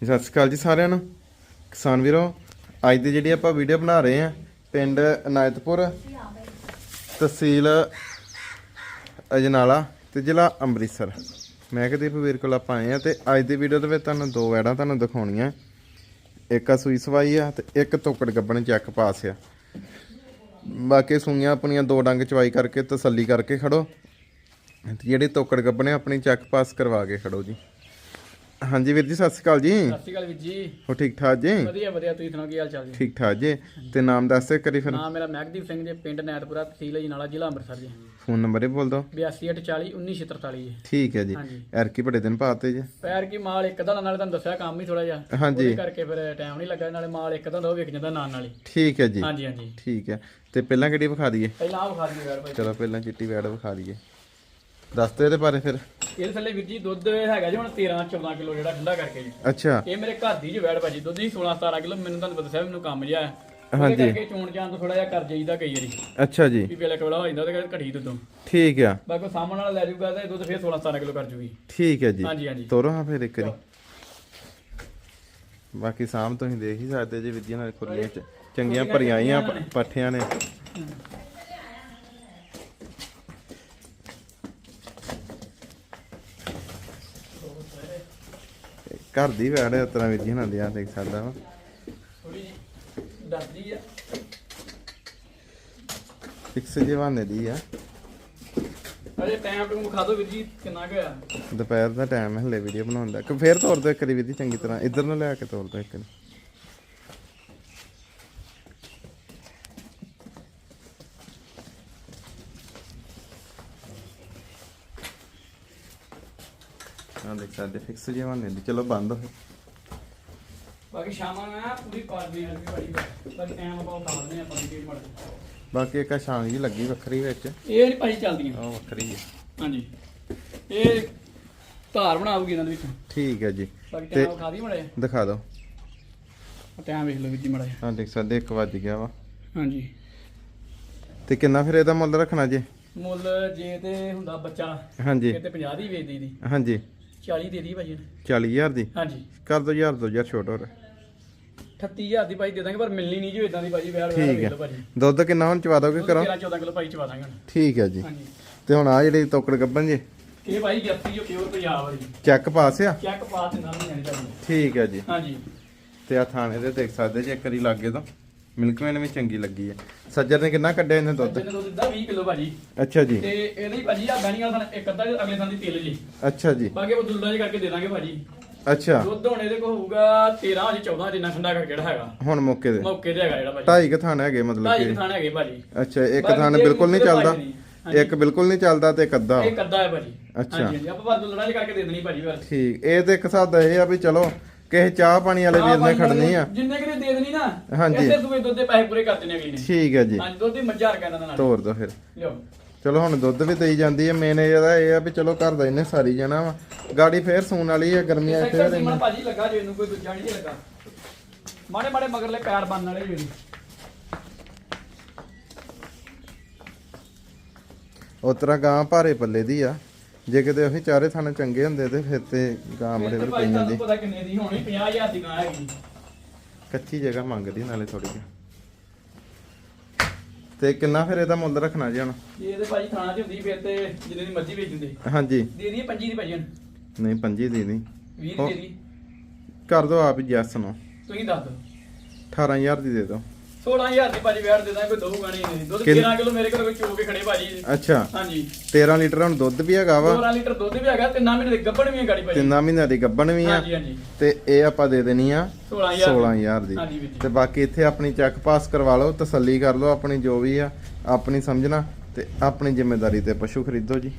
ਜੀ, ਸਤਿ ਸ਼੍ਰੀ ਅਕਾਲ ਜੀ ਸਾਰਿਆਂ ਨੂੰ। ਕਿਸਾਨ ਵੀਰੋ ਅੱਜ ਦੀ ਜਿਹੜੀ ਆਪਾਂ ਵੀਡੀਓ ਬਣਾ ਰਹੇ ਆ ਪਿੰਡ ਅਨਾਇਤਪੁਰ ਤਹਿਸੀਲ ਅਜਨਾਲਾ ਤੇ ਜ਼ਿਲ੍ਹਾ ਅੰਮ੍ਰਿਤਸਰ। ਮੈਂ ਕਦੀਪ ਵੀਰ ਕੋਲ ਆਪਾਂ ਆਏ ਆ ਤੇ ਅੱਜ ਦੀ ਵੀਡੀਓ ਦੇ ਵਿੱਚ ਤੁਹਾਨੂੰ ਦੋ ਐਡਾਂ ਤੁਹਾਨੂੰ ਦਿਖਾਉਣੀਆਂ। ਇੱਕ ਆ ਸੂਈ ਸਵਾਈ ਆ ਤੇ ਇੱਕ ਤੋਕੜ ਗੱਬਣ ਚੈੱਕ ਪਾਸ ਆ। ਬਾਕੀ ਸੂਈਆਂ ਆਪਣੀਆਂ ਦੋ ਡੰਗ ਚਵਾਈ ਕਰਕੇ ਤਸੱਲੀ ਕਰਕੇ ਖੜੋ। ਤੇ ਜਿਹੜੇ ਤੋਕੜ ਗੱਬਣੇ ਆਪਣੀ ਚੈੱਕ ਪਾਸ ਕਰਵਾ ਕੇ ਖੜੋ ਜੀ। ਹਾਂਜੀ ਵੀਰ ਜੀ ਸਤਿ ਸ਼੍ਰੀ ਅਕਾਲ ਜੀ। ਸਤਿ ਸ਼੍ਰੀ ਅਕਾਲ ਵੀਰ ਜੀ। ਹੋ ਠੀਕ ਠਾਕ ਜੀ? ਵਧੀਆ ਵਧੀਆ। ਤੁਸੀਂ ਸੁਣਾਓ ਕੀ ਹਾਲ ਚਾਲ ਜੀ? ਠੀਕ ਠਾਕ ਜੀ। ਤੇ ਨਾਮ ਦੱਸ ਦੇ ਕਰੀ ਫਿਰ। ਨਾਮ ਮੇਰਾ ਮਹਿਕਦੀਪ ਸਿੰਘ ਜੀ ਪਿੰਡ ਨੈਤਪੁਰਾ ਤਹਿਸੀਲ ਅਜਨਾਲਾ ਜ਼ਿਲ੍ਹਾ ਅੰਮ੍ਰਿਤਸਰ ਜੀ। ਫੋਨ ਨੰਬਰ ਇਹ ਬੋਲ ਦੋ 8240 1943 ਜੀ। ਠੀਕ ਹੈ ਜੀ। ਹਾਂਜੀ। ਐਰਕੀ ਬੜੇ ਦਿਨ ਪਾਤੇ ਜੀ। ਪੈਰ ਕੀ ਮਾਲ ਇੱਕ ਦਾ ਨਾਲੇ ਤੁਹਾਨੂੰ ਦੱਸਿਆ ਕੰਮ ਹੀ ਥੋੜਾ ਜਿਹਾ। ਹਾਂਜੀ। ਉਹਦੇ ਕਰਕੇ ਫਿਰ ਟਾਈਮ ਨਹੀਂ ਲੱਗਾ ਨਾਲੇ ਮਾਲ ਇੱਕ ਦਾ ਉਹ ਵਿਕ ਜਾਂਦਾ ਨਾਲ ਨਾਲ। ਹੀ ਠੀਕ ਹੈ ਜੀ। ਹਾਂਜੀ ਹਾਂਜੀ। ਠੀਕ ਹੈ। ਤੇ ਪਹਿਲਾਂ ਕਿਹੜੀ ਵਿਖਾ ਦਈਏ? ਪਹਿਲਾਂ ਆਹ ਵਿਖਾ ਦਿਓ ਯਾਰ ਭਾਈ। ਚਲੋ ਪਹਿਲਾਂ ਚਿੱਟੀ ਵੈੜ ਵਿਖਾ ਦਈਏ। ਦੱਸ ਦਿਓ ਇਹਦੇ ਬਾਰੇ ਫਿਰ। ਇਹਦੇ ਥੱਲੇ ਵੀਰ ਜੀ ਦੁੱਧ ਹੈਗਾ ਜੀ ਹੁਣ 13 14 ਕਿਲੋ ਜਿਹੜਾ ਠੰਡਾ ਕਰਕੇ ਜੀ। ਅੱਛਾ। ਇਹ ਮੇਰੇ ਘਰ ਦੀ ਜੀ ਵੈੜ ਭਾਜੀ ਦੁੱਧ ਹੀ 16 17 ਕਿਲੋ ਮੈਨੂੰ ਤੁਹਾਨੂੰ ਦੱਸਿਆ ਮੈਨੂੰ ਕੰਮ ਉਹਦੇ ਹਾਂਜੀ। ਕਰਕੇ ਚੋਣ ਜਾਣ ਤੋਂ ਥੋੜਾ ਜਿਹਾ ਕਰ ਜਾਈਦਾ ਕਈ ਵਾਰੀ। ਅੱਛਾ ਜੀ। ਵੀ ਵੇਲੇ ਕਵਲਾ ਹੋ ਜਾਂਦਾ ਤੇ ਘਟੀ ਦੁੱਧੋਂ। ਠੀਕ ਆ। ਬਾਕੀ ਸਾਹਮਣੇ ਵਾਲਾ ਲੈ ਜਾਊਗਾ ਤੇ ਦੁੱਧ ਫਿਰ 16 17 ਕਿਲੋ ਕਰ ਜੂਗੀ। ਠੀਕ ਹੈ ਜੀ। ਹਾਂਜੀ ਹਾਂਜੀ। ਤੋਰੋ ਹਾਂ ਫਿਰ ਇੱਕ ਵਾਰੀ। ਬਾਕੀ ਸਾਮ ਤੁਸੀਂ ਦੇਖ ਹੀ ਸਕਦੇ ਜੀ ਵਿਧੀਆਂ ਨਾਲ ਖੁੱਲੀਆਂ ਚ ਚੰਗੀਆਂ ਭਰੀਆਂ ਪੱਠਿਆਂ ਨੇ। ਘਰ ਦੀ ਵੈੜ ਇਸ ਤਰ੍ਹਾਂ ਵਿਧੀਆਂ ਨਾਲ ਦਿਆਂ ਦੇਖ ਸਕਦਾ ਵਾ। ਥੋੜੀ ਜੀ ਆ। ਫਿਕਸ ਜਵਾਨੇ ਦੀ ਆ। ਅਜੇ ਟਾਈਮ ਟੂ ਖਾ ਦੋ ਵੀਰ ਜੀ ਕਿੰਨਾ ਕੁ ਹੋਇਆ ਦੁਪਹਿਰ ਦਾ ਟਾਈਮ ਹੈ ਹਲੇ ਵੀਡੀਓ ਬਣਾਉਣ ਦਾ। ਕਿ ਫੇਰ ਤੋਰ ਦੋ ਇੱਕ ਵਾਰੀ ਵਿਧੀ ਚੰਗੀ ਤਰ੍ਹਾਂ। ਇੱਧਰ ਨੂੰ ਲਿਆ ਕੇ ਤੋਰ ਦੋ ਇੱਕ ਵਾਰੀ। ਹਾਂ ਦੇਖ ਸਕਦੇ ਫਿਕਸ ਜਵਾਨੇ ਦੀ ਚਲੋ ਬੰਦ ਹੋ। ਬਾਕੀ ਸ਼ਾਮਾਂ ਨੂੰ ਆ ਪੂਰੀ ਪਾਰਟੀ ਆ ਵੀ ਬੜੀ ਬਾਕੀ ਟਾਈਮ ਆਪਾਂ ਦਿੰਦੇ ਆਪਾਂ ਵੀ ਮੜ ਬਾਕੀ ਇੱਕ ਸ਼ਾਨ ਜੀ ਲੱਗੀ ਵੱਖਰੀ ਵਿੱਚ। ਇਹ ਨਹੀਂ ਭਾਈ ਚੱਲਦੀਆਂ ਉਹ ਵੱਖਰੀ ਹੈ ਹਾਂਜੀ। ਇਹ ਧਾਰ ਬਣਾਉਗੀ ਇਹਨਾਂ ਦੇ ਵਿੱਚ। ਠੀਕ ਹੈ ਜੀ। ਬਾਕੀ ਤੇ ਟਾਈਮ ਖਾ ਦੀ ਮੜੇ ਦਿਖਾ ਦਿਓ। ਟਾਈਮ ਵੇਖ ਲਓ ਜੀ ਮੜਾ ਹਾਂ ਦੇਖ ਸਕਦੇ 1 ਵੱਜ ਗਿਆ ਵਾ। ਹਾਂਜੀ। ਤੇ ਕਿੰਨਾ ਫਿਰ ਇਹਦਾ ਮੁੱਲ ਰੱਖਣਾ ਜੀ? ਮੁੱਲ ਜੇ ਤੇ ਹੁੰਦਾ ਬੱਚਾ। ਹਾਂਜੀ। ਤੇ 50 ਦੀ ਵੇਚ ਦੀ ਦੀ। ਹਾਂਜੀ। 40 ਦੇ ਦੀ ਭਾਜੀ ਇਹਨੇ। 40000 ਦੀ? ਹਾਂਜੀ। ਕਰ ਦੋ ਯਾਰ ਦੋ ਯਾਰ ਛੋਟ ਹੋਰ। 38000 ਦੀ ਭਾਈ ਦੇ ਦਾਂਗੇ ਪਰ ਮਿਲਣੀ ਨਹੀਂ ਜੋ ਇਦਾਂ ਦੀ ਭਾਜੀ ਵਿਆਹ ਠੀਕ ਹੈ। ਭਾਜੀ। ਦੁੱਧ ਕਿੰਨਾ ਹੁਣ ਚਵਾ ਦੋਗੇ ਕਰੋ 13 14 ਕਿਲੋ ਭਾਈ ਚਵਾ ਦਾਂਗੇ ਹੁਣ। ਠੀਕ ਹੈ ਜੀ। ਹਾਂਜੀ। ਤੇ ਹੁਣ ਆ ਜਿਹੜੀ ਤੋਕੜ ਗੱਬਨ ਜੀ? ਇਹ ਭਾਈ ਜੱਫੀ ਜੋ ਪਿਓਰ ਪੰਜਾਬ ਵਾਲੀ। ਚੈੱਕ ਪਾਸ ਆ? ਚੈੱਕ ਪਾ ਤੇ ਨਾਲ ਨਹੀਂ ਆਣੀ ਭਾਜੀ। ਠੀਕ ਹੈ ਜੀ। ਹਾਂਜੀ। ਤੇ ਆ ਥਾਣੇ ਦੇ ਦੇਖ ਸਕਦੇ ਜੀ ਇੱਕ ਵਾਰੀ ਲੱਗੇ ਤਾਂ। ਮਿਲਕਮੈਨ ਵੀ ਚੰਗੀ ਲੱਗੀ ਹੈ ਸੱਜਰ ਨੇ ਕਿੰਨਾ ਕੱਢਿਆ ਇਹਨੇ ਦੁੱਧ? ਜਿਹਨੇ ਦੁੱਧ ਦਿੱਤਾ 20 ਕਿਲੋ ਭਾਜੀ। ਅੱਛਾ ਜੀ। ਤੇ ਇਹਦੀ ਭਾਜੀ ਆ ਬੈਣੀ ਵਾਲਾ ਇੱਕ ਅੱਧਾ ਅਗਲੇ ਦਿਨ ਦੀ ਤੇਲ ਜੀ। ਅੱਛਾ ਜੀ। ਬਾਕੀ ਉਹ ਦੁੱਲਾ ਜੀ ਕਰਕੇ ਦੇ ਦਾਂਗੇ ਭਾਜੀ। ਅੱਛਾ। ਦੁੱਧ ਹੁਣ ਇਹਦੇ ਕੋਲ ਹੋਊਗਾ 13 ਅਜੇ 14 ਜਿੰਨਾ ਠੰਡਾ ਕਰਕੇ ਜਿਹੜਾ ਹੈਗਾ। ਹੁਣ ਮੌਕੇ ਦੇ ਮੌਕੇ ਤੇ ਹੈਗਾ ਜਿਹੜਾ ਭਾਜੀ। ਢਾਈ ਕ ਥਾਣੇ ਹੈਗੇ ਮਤਲਬ ਢਾਈ ਕਿ ਥਾਣੇ ਹੈਗੇ ਭਾਜੀ। ਅੱਛਾ ਇੱਕ ਥਾਣੇ ਜੇ ਬਿਲਕੁਲ ਨਹੀਂ ਚੱਲਦਾ। ਇੱਕ ਬਿਲਕੁਲ ਨਹੀਂ ਚੱਲਦਾ ਤੇ ਇੱਕ ਅੱਧਾ। ਇਹ ਕੱਦਾ ਹੈ ਭਾਜੀ। ਅੱਛਾ। ਹਾਂਜੀ ਆਪਾਂ ਦੁੱਲਾ ਜੀ ਕਰਕੇ ਦੇ ਦੇਣੀ ਭਾਜੀ ਫਿਰ। ਠੀਕ। ਇਹ ਤੇ ਇੱਕ ਹਿਸਾਬ ਦਾ ਇਹ ਆ ਵੀ ਚਲੋ ਕਿਸੇ ਚਾਹ ਪਾਣੀ ਵਾਲੇ ਵੀਰ ਨੇ ਖੜਨੀ ਆ। ਜਿੰਨੇ ਕਿ ਦੇ ਦੇਣੀ ਨਾ ਹਾਂਜੀ। ਇਸੇ ਸੂਏ ਦੁੱਧ ਦੇ ਪੈਸੇ ਪੂਰੇ ਕਰ ਦੇਣੇ ਅਗਲੀ ਨੇ ਠੀਕ ਹੈ ਜੀ। ਹਾਂਜੀ ਦੁੱਧ ਦੀ ਮੱਝਾਂ ਰਕਾਂ ਨਾਲ। ਤੋਰ ਦੋ ਫਿਰ। ਲਿਓ ਚਲੋ ਹੁਣ ਦੁੱਧ ਵੀ ਦੇਈ ਜਾਂਦੀ ਹੈ ਮੇਨ ਇਹਦਾ ਇਹ ਆ ਵੀ ਚਲੋ ਘਰ ਦਾ ਇਹਨੇ ਸਾਰੀ ਜਾਣਾ ਵਾ। ਗਾੜੀ ਫੇਰ ਸੂਣ ਵਾਲੀ ਹੈ ਗਰਮੀਆਂ ਸੈਕਟਰ ਫੇਰ ਸੀਮਨ ਭਾਜੀ ਲੱਗਾ ਜੇ ਇਹਨੂੰ ਕੋਈ ਦੂਜਾ ਨਹੀਂ ਲੱਗਾ। ਮਾੜੇ ਮਾੜੇ ਮਗਰਲੇ ਪੈਰ ਬੰਨ ਵਾਲੇ ਜੀ। ਉਤਰਾ ਗਾਂ ਭਾਰੇ ਪੱਲੇ ਦੀ ਆ। ਜੇ ਕਿਤੇ ਉਹੀ ਚਾਰੇ ਥਾਣੇ ਚੰਗੇ ਹੁੰਦੇ ਤੇ ਫਿਰ ਤੇ ਗਾਂ ਮੇਰੇ ਭਾਈ ਪਈ ਜਾਂਦੀ ਪਤਾ ਕਿੰਨੇ ਦੀ ਹੋਣੀ 50000 ਦੀ ਗਾਂ ਹੈਗੀ। ਕੱਚੀ ਜਗ੍ਹਾ ਮੰਗਦੀ ਨਾਲੇ ਥੋੜੀ ਜਿਹੀ। ਤੇ ਕਿੰਨਾ ਫਿਰ ਇਹਦਾ ਮੁੱਲ ਰੱਖਣਾ ਜੀ ਹੁਣ? ਜੇ ਇਹਦੇ ਭਾਜੀ ਥਾਣਾ 'ਚ ਹੁੰਦੀ ਫਿਰ ਤੇ ਜਿੰਨੇ ਦੀ ਮਰਜ਼ੀ ਵੇਚ ਦਿੰਦੇ। ਹਾਂਜੀ। ਦੇ ਦੀ 25 ਦੀ ਭਾਜੀ ਹੁਣ। ਨਹੀਂ ਪੰਜੀ ਦੀ ਨਹੀਂ 20 ਹੋ। ਦੀ ਕਰ ਦੋ ਆਪ ਹੀ ਜੈਸ ਨੂੰ ਤੁਸੀਂ ਦੱਸ ਦਿਓ। 18000 ਦੀ ਦੇ ਦਿਓ। 16000 ਦੀ ਭਾਜੀ ਵਿਆਹ ਦੇ ਦਾਂ ਕੋਈ ਦਊਗਾ ਨਹੀਂ। ਦੁੱਧ ਕਿੰਨ- 13 ਕਿਲੋ ਮੇਰੇ ਕੋਲ ਕੋਈ ਚੋ ਕੇ ਖੜੇ ਭਾਜੀ। ਅੱਛਾ। ਹਾਂਜੀ। 13 ਲੀਟਰ ਹੁਣ ਦੁੱਧ ਵੀ ਹੈਗਾ ਵਾ। 12 ਲੀਟਰ ਦੁੱਧ ਵੀ ਹੈਗਾ ਤੇ ਨਾ ਮਹੀਨੇ ਦੇ ਗੱਬੜ ਵੀ ਹੈ ਗਾੜੀ ਭਾਜੀ। ਤਿੰਨਾਂ ਮਹੀਨਿਆਂ ਦੀ ਗੱਬਣ ਵੀ ਆ। ਹਾਂਜੀ ਹਾਂਜੀ। ਤੇ ਇਹ ਆਪਾਂ ਦੇ ਦੇਣੀ ਆ 16000 16000 ਦੀ। ਹਾਂਜੀ ਵੀਰ ਜੀ। ਤੇ ਬਾਕੀ ਇੱਥੇ ਆਪਣੀ ਚੈੱਕ ਪਾਸ ਕਰਵਾ ਲਓ ਤਸੱਲੀ ਕਰ ਲਓ ਆਪਣੀ ਜੋ ਵੀ ਆ ਆਪਣੀ ਸਮਝਣਾ ਤੇ ਆਪਣੀ ਜ਼ਿੰਮੇਵਾਰੀ ਤੇ ਪਸ਼ੂ ਖਰੀਦੋ ਜੀ।